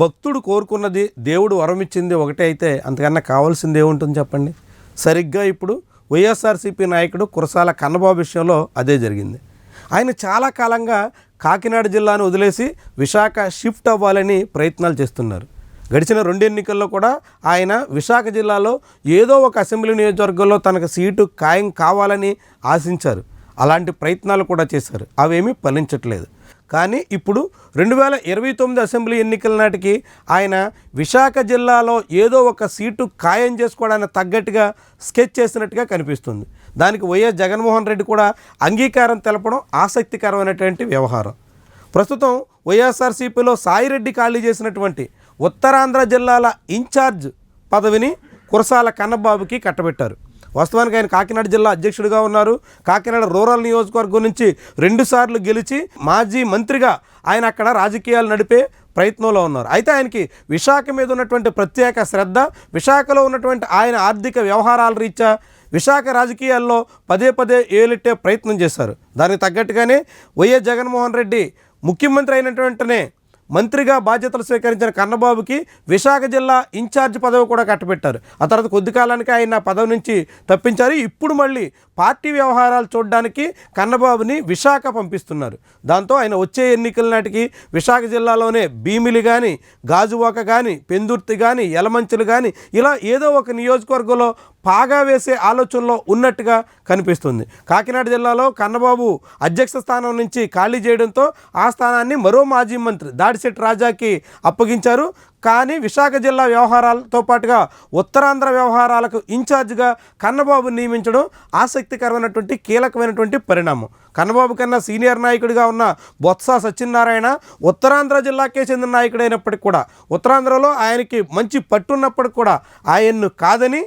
భక్తుడు కోరుకున్నది దేవుడు వరమిచ్చింది ఒకటే అయితే అంతకన్నా కావాల్సింది ఏముంటుంది చెప్పండి? సరిగ్గా ఇప్పుడు వైఎస్ఆర్సీపీ నాయకుడు కురసాల కన్నబాబు విషయంలో అదే జరిగింది. ఆయన చాలా కాలంగా కాకినాడ జిల్లాను వదిలేసి విశాఖ షిఫ్ట్ అవ్వాలని ప్రయత్నాలు చేస్తున్నారు. గడిచిన రెండు ఎన్నికల్లో కూడా ఆయన విశాఖ జిల్లాలో ఏదో ఒక అసెంబ్లీ నియోజకవర్గంలో తనకు సీటు ఖాయం కావాలని ఆశించారు. అలాంటి ప్రయత్నాలు కూడా చేశారు. అవేమీ ఫలించట్లేదు. కానీ ఇప్పుడు రెండు వేల ఇరవై తొమ్మిది అసెంబ్లీ ఎన్నికల నాటికి ఆయన విశాఖ జిల్లాలో ఏదో ఒక సీటు ఖాయం చేసుకోవడానికి తగ్గట్టుగా స్కెచ్ చేసినట్టుగా కనిపిస్తుంది. దానికి వైఎస్ జగన్మోహన్ రెడ్డి కూడా అంగీకారం తెలపడం ఆసక్తికరమైనటువంటి వ్యవహారం. ప్రస్తుతం వైఎస్ఆర్సీపీలో సాయిరెడ్డి ఖాళీ చేసినటువంటి ఉత్తరాంధ్ర జిల్లాల ఇన్ఛార్జ్ పదవిని కురసాల కన్నబాబుకి కట్టబెట్టారు. వాస్తవానికి ఆయన కాకినాడ జిల్లా అధ్యక్షుడిగా ఉన్నారు. కాకినాడ రూరల్ నియోజకవర్గం నుంచి రెండుసార్లు గెలిచి మాజీ మంత్రిగా ఆయన అక్కడ రాజకీయాలు నడిపే ప్రయత్నంలో ఉన్నారు. అయితే ఆయనకి విశాఖ మీద ఉన్నటువంటి ప్రత్యేక శ్రద్ధ విశాఖలో ఉన్నటువంటి ఆయన ఆర్థిక వ్యవహారాల రీత్యా విశాఖ రాజకీయాల్లో పదే పదే ఏలెట్టే ప్రయత్నం చేశారు. దానికి తగ్గట్టుగానే వైఎస్ జగన్మోహన్ రెడ్డి ముఖ్యమంత్రి అయినటువంటినే మంత్రిగా బాధ్యతలు స్వీకరించిన కన్నబాబుకి విశాఖ జిల్లా ఇన్ఛార్జ్ పదవి కూడా కట్టబెట్టారు. ఆ తర్వాత కొద్ది కాలానికి ఆయన పదవి నుంచి తప్పించారు. ఇప్పుడు మళ్ళీ పార్టీ వ్యవహారాలు చూడడానికి కన్నబాబుని విశాఖ పంపిస్తున్నారు. దాంతో ఆయన వచ్చే ఎన్నికల నాటికి విశాఖ జిల్లాలోనే భీమిలి కానీ గాజువాక కానీ పెందుర్తి కానీ యలమంచులు కానీ ఇలా ఏదో ఒక నియోజకవర్గంలో పాగా వేసే ఆలోచనలో ఉన్నట్టుగా కనిపిస్తుంది. కాకినాడ జిల్లాలో కన్నబాబు అధ్యక్ష స్థానం నుంచి ఖాళీ చేయడంతో ఆ స్థానాన్ని మరో మాజీ మంత్రి దాడి దాడిశెట్టి రాజాకి అప్పగించారు. కానీ విశాఖ జిల్లా వ్యవహారాలతో పాటుగా ఉత్తరాంధ్ర వ్యవహారాలకు ఇన్ఛార్జిగా కన్నబాబు నియమించడం ఆసక్తికరమైనటువంటి కీలకమైనటువంటి పరిణామం. కన్నబాబు కన్నా సీనియర్ నాయకుడిగా ఉన్న బొత్స సత్యనారాయణ ఉత్తరాంధ్ర జిల్లాకే చెందిన నాయకుడైనప్పటికి కూడా ఉత్తరాంధ్రలో ఆయనకి మంచి పట్టున్నప్పటికి కూడా ఆయన్ను కాదని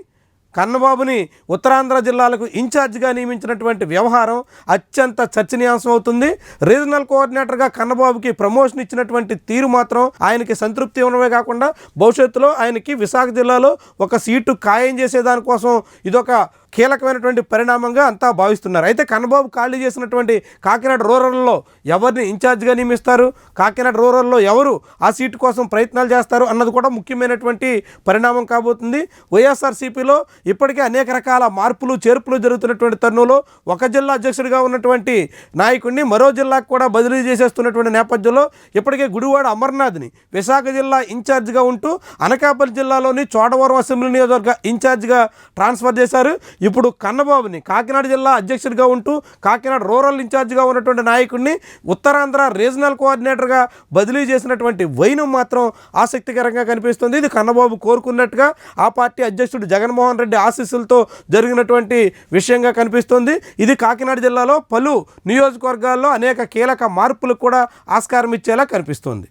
కన్నబాబుని ఉత్తరాంధ్ర జిల్లాలకు ఇన్ఛార్జిగా నియమించినటువంటి వ్యవహారం అత్యంత చర్చనీయాంశం అవుతుంది. రీజనల్ కోఆర్డినేటర్గా కన్నబాబుకి ప్రమోషన్ ఇచ్చినటువంటి తీరు మాత్రం ఆయనకి సంతృప్తి ఇవ్వడమే కాకుండా భవిష్యత్తులో ఆయనకి విశాఖ జిల్లాలో ఒక సీటు ఖాయం చేసేదానికోసం ఇదొక కీలకమైనటువంటి పరిణామంగా అంతా భావిస్తున్నారు. అయితే కన్నబాబు ఖాళీ చేసినటువంటి కాకినాడ రూరల్లో ఎవరిని ఇన్ఛార్జ్గా నియమిస్తారు? కాకినాడ రూరల్లో ఎవరు ఆ సీటు కోసం ప్రయత్నాలు చేస్తారు అన్నది కూడా ముఖ్యమైనటువంటి పరిణామం కాబోతుంది. వైఎస్ఆర్సీపీలో ఇప్పటికే అనేక రకాల మార్పులు చేర్పులు జరుగుతున్నటువంటి తరుణంలో ఒక జిల్లా అధ్యక్షుడిగా ఉన్నటువంటి నాయకుడిని మరో జిల్లాకు కూడా బదిలీ చేసేస్తున్నటువంటి నేపథ్యంలో ఇప్పటికే గుడివాడ అమర్నాథ్ని విశాఖ జిల్లా ఇన్ఛార్జ్గా ఉంటూ అనకాపల్లి జిల్లాలోని చోడవరం అసెంబ్లీ నియోజకవర్గ ఇన్ఛార్జిగా ట్రాన్స్ఫర్ చేశారు. ఇప్పుడు కన్నబాబుని కాకినాడ జిల్లా అధ్యక్షుడిగా ఉంటూ కాకినాడ రూరల్ ఇన్ఛార్జిగా ఉన్నటువంటి నాయకుడిని ఉత్తరాంధ్ర రీజనల్ కోఆర్డినేటర్గా బదిలీ చేసినటువంటి వైనం మాత్రం ఆసక్తికరంగా కనిపిస్తుంది. ఇది కన్నబాబు కోరుకున్నట్టుగా ఆ పార్టీ అధ్యక్షుడు జగన్మోహన్ రెడ్డి ఆశీస్సులతో జరిగినటువంటి విషయంగా కనిపిస్తుంది. ఇది కాకినాడ జిల్లాలో పలు నియోజకవర్గాల్లో అనేక కీలక మార్పులకు కూడా ఆస్కారం ఇచ్చేలా కనిపిస్తుంది.